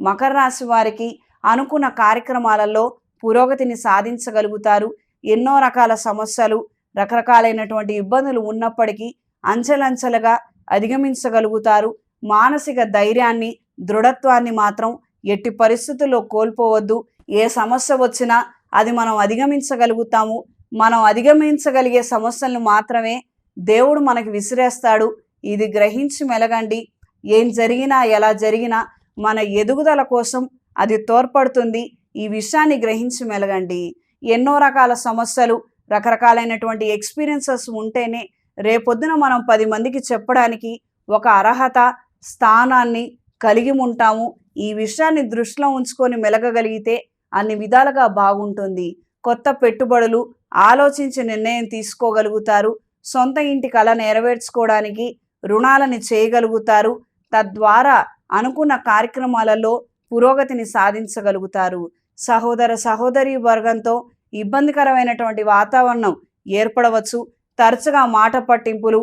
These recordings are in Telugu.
మకర రాశి వారికి అనుకున్న కార్యక్రమాలలో పురోగతిని సాధించగలుగుతారు. ఎన్నో రకాల సమస్యలు రకరకాలైనటువంటి ఇబ్బందులు ఉన్నప్పటికీ అంచెలంచెలుగా అధిగమించగలుగుతారు. మానసిక ధైర్యాన్ని దృఢత్వాన్ని మాత్రం ఎట్టి పరిస్థితుల్లో కోల్పోవద్దు. ఏ సమస్య వచ్చినా అది మనం అధిగమించగలుగుతాము. మనం అధిగమించగలిగే సమస్యలను మాత్రమే దేవుడు మనకి విసిరేస్తాడు. ఇది గ్రహించి మెలగండి. ఏం జరిగినా ఎలా జరిగినా మన ఎదుగుదల కోసం అది తోడ్పడుతుంది. ఈ విషయాన్ని గ్రహించి మెలగండి. ఎన్నో రకాల సమస్యలు రకరకాలైనటువంటి ఎక్స్పీరియన్సెస్ ఉంటేనే రేపొద్దున మనం పది మందికి చెప్పడానికి ఒక అర్హత స్థానాన్ని కలిగి ఉంటాము. ఈ విషయాన్ని దృష్టిలో ఉంచుకొని మెలగగలిగితే అన్ని విధాలుగా బాగుంటుంది. కొత్త పెట్టుబడులు ఆలోచించి నిర్ణయం తీసుకోగలుగుతారు. సొంత ఇంటి కళ నెరవేర్చుకోవడానికి రుణాలని చేయగలుగుతారు. తద్వారా అనుకున్న కార్యక్రమాలలో పురోగతిని సాధించగలుగుతారు. సహోదర సహోదరి వర్గంతో ఇబ్బందికరమైనటువంటి వాతావరణం ఏర్పడవచ్చు. తరచుగా మాట పట్టింపులు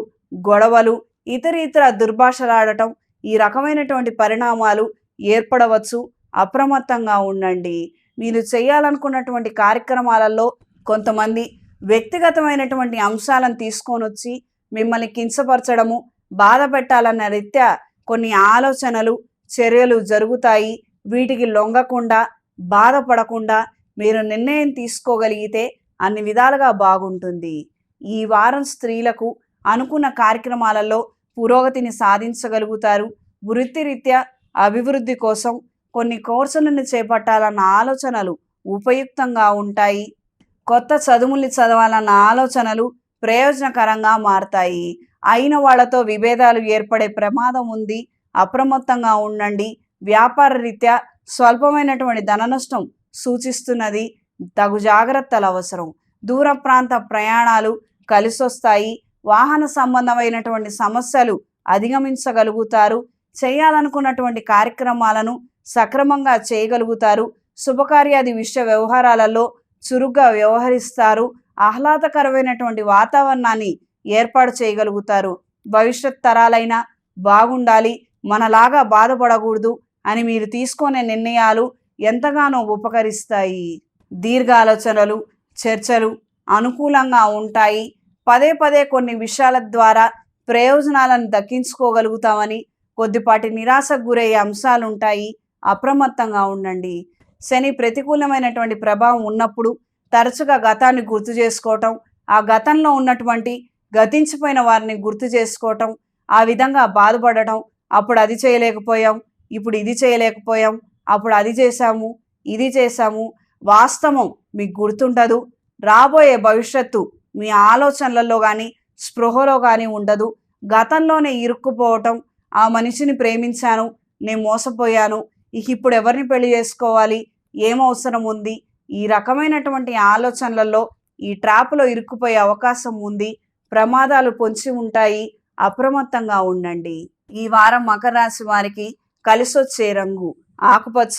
గొడవలు ఇతర ఇతర దుర్భాషలాడటం ఈ రకమైనటువంటి పరిణామాలు ఏర్పడవచ్చు. అప్రమత్తంగా ఉండండి. మీరు చేయాలనుకున్నటువంటి కార్యక్రమాలలో కొంతమంది వ్యక్తిగతమైనటువంటి అంశాలను తీసుకొని వచ్చి మిమ్మల్ని కించపరచడము బాధ పెట్టాలన్న రీత్యా కొన్ని ఆలోచనలు చర్యలు జరుగుతాయి. వీటికి లొంగకుండా బాధపడకుండా మీరు నిర్ణయం తీసుకోగలిగితే అన్ని విధాలుగా బాగుంటుంది. ఈ వారం స్త్రీలకు అనుకున్న కార్యక్రమాలలో పురోగతిని సాధించగలుగుతారు. వృత్తిరీత్యా అభివృద్ధి కోసం కొన్ని కోర్సులను చేపట్టాలన్న ఆలోచనలు ఉపయుక్తంగా ఉంటాయి. కొత్త చదువుల్ని చదవాలన్న ఆలోచనలు ప్రయోజనకరంగా మారతాయి. అయిన వాళ్ళతో విభేదాలు ఏర్పడే ప్రమాదం ఉంది. అప్రమత్తంగా ఉండండి. వ్యాపార రీత్యా స్వల్పమైనటువంటి ధన నష్టం సూచిస్తున్నది. తగు జాగ్రత్తలు అవసరం. దూర ప్రాంత ప్రయాణాలు కలిసొస్తాయి. వాహన సంబంధమైనటువంటి సమస్యలు అధిగమించగలుగుతారు. చేయాలనుకున్నటువంటి కార్యక్రమాలను సక్రమంగా చేయగలుగుతారు. శుభకార్యాది విషయ వ్యవహారాలలో చురుగ్గా వ్యవహరిస్తారు. ఆహ్లాదకరమైనటువంటి వాతావరణాన్ని ఏర్పాటు చేయగలుగుతారు. భవిష్యత్ తరాలైనా బాగుండాలి మనలాగా బాధపడకూడదు అని మీరు తీసుకునే నిర్ణయాలు ఎంతగానో ఉపకరిస్తాయి. దీర్ఘ ఆలోచనలు చర్చలు అనుకూలంగా ఉంటాయి. పదే పదే కొన్ని విషయాల ద్వారా ప్రయోజనాలను దక్కించుకోగలుగుతామని కొద్దిపాటి నిరాశకు గురయ్యే అంశాలు ఉంటాయి అప్రమత్తంగా ఉండండి. శని ప్రతికూలమైనటువంటి ప్రభావం ఉన్నప్పుడు తరచుగా గతాన్ని గుర్తు చేసుకోవటం ఆ గతంలో ఉన్నటువంటి గతించిపోయిన వారిని గుర్తు చేసుకోవటం ఆ విధంగా బాధపడటం అప్పుడు అది చేయలేకపోయాం ఇప్పుడు ఇది చేయలేకపోయాం అప్పుడు అది చేశాము ఇది చేశాము వాస్తవం మీకు గుర్తుండదు రాబోయే భవిష్యత్తు మీ ఆలోచనలలో కానీ స్పృహలో కానీ ఉండదు. గతంలోనే ఇరుక్కుపోవటం ఆ మనిషిని ప్రేమించాను నేను మోసపోయాను ఇక ఇప్పుడు ఎవరిని పెళ్ళి చేసుకోవాలి ఏం అవసరం ఉంది ఈ రకమైనటువంటి ఆలోచనలలో ఈ ట్రాప్లో ఇరుక్కుపోయే అవకాశం ఉంది ప్రమాదాలు పొంచి ఉంటాయి అప్రమత్తంగా ఉండండి. ఈ వారం మకర రాశి వారికి కలిసొచ్చే రంగు ఆకుపచ్చ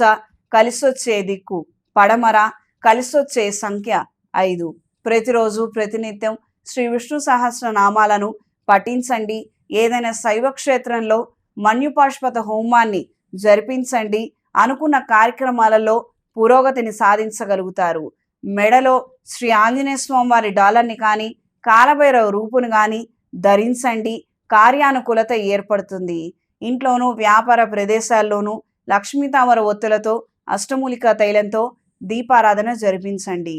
కలిసొచ్చే దిక్కు పడమర కలిసొచ్చే సంఖ్య ఐదు. ప్రతిరోజు ప్రతినిత్యం శ్రీ విష్ణు సహస్ర నామాలను పఠించండి. ఏదైనా శైవ క్షేత్రంలో మన్యుపాష్పత హోమాన్ని జరిపించండి. అనుకున్న కార్యక్రమాలలో పురోగతిని సాధించగలుగుతారు. మెడలో శ్రీ ఆంజనేయ స్వామి వారి డాలర్ని కానీ కాలభైరవ రూపును కానీ ధరించండి. కార్యానుకూలత ఏర్పడుతుంది. ఇంట్లోనూ వ్యాపార ప్రదేశాల్లోనూ లక్ష్మీ తామర ఒత్తులతో అష్టమూలిక తైలంతో దీపారాధన జరిపించండి.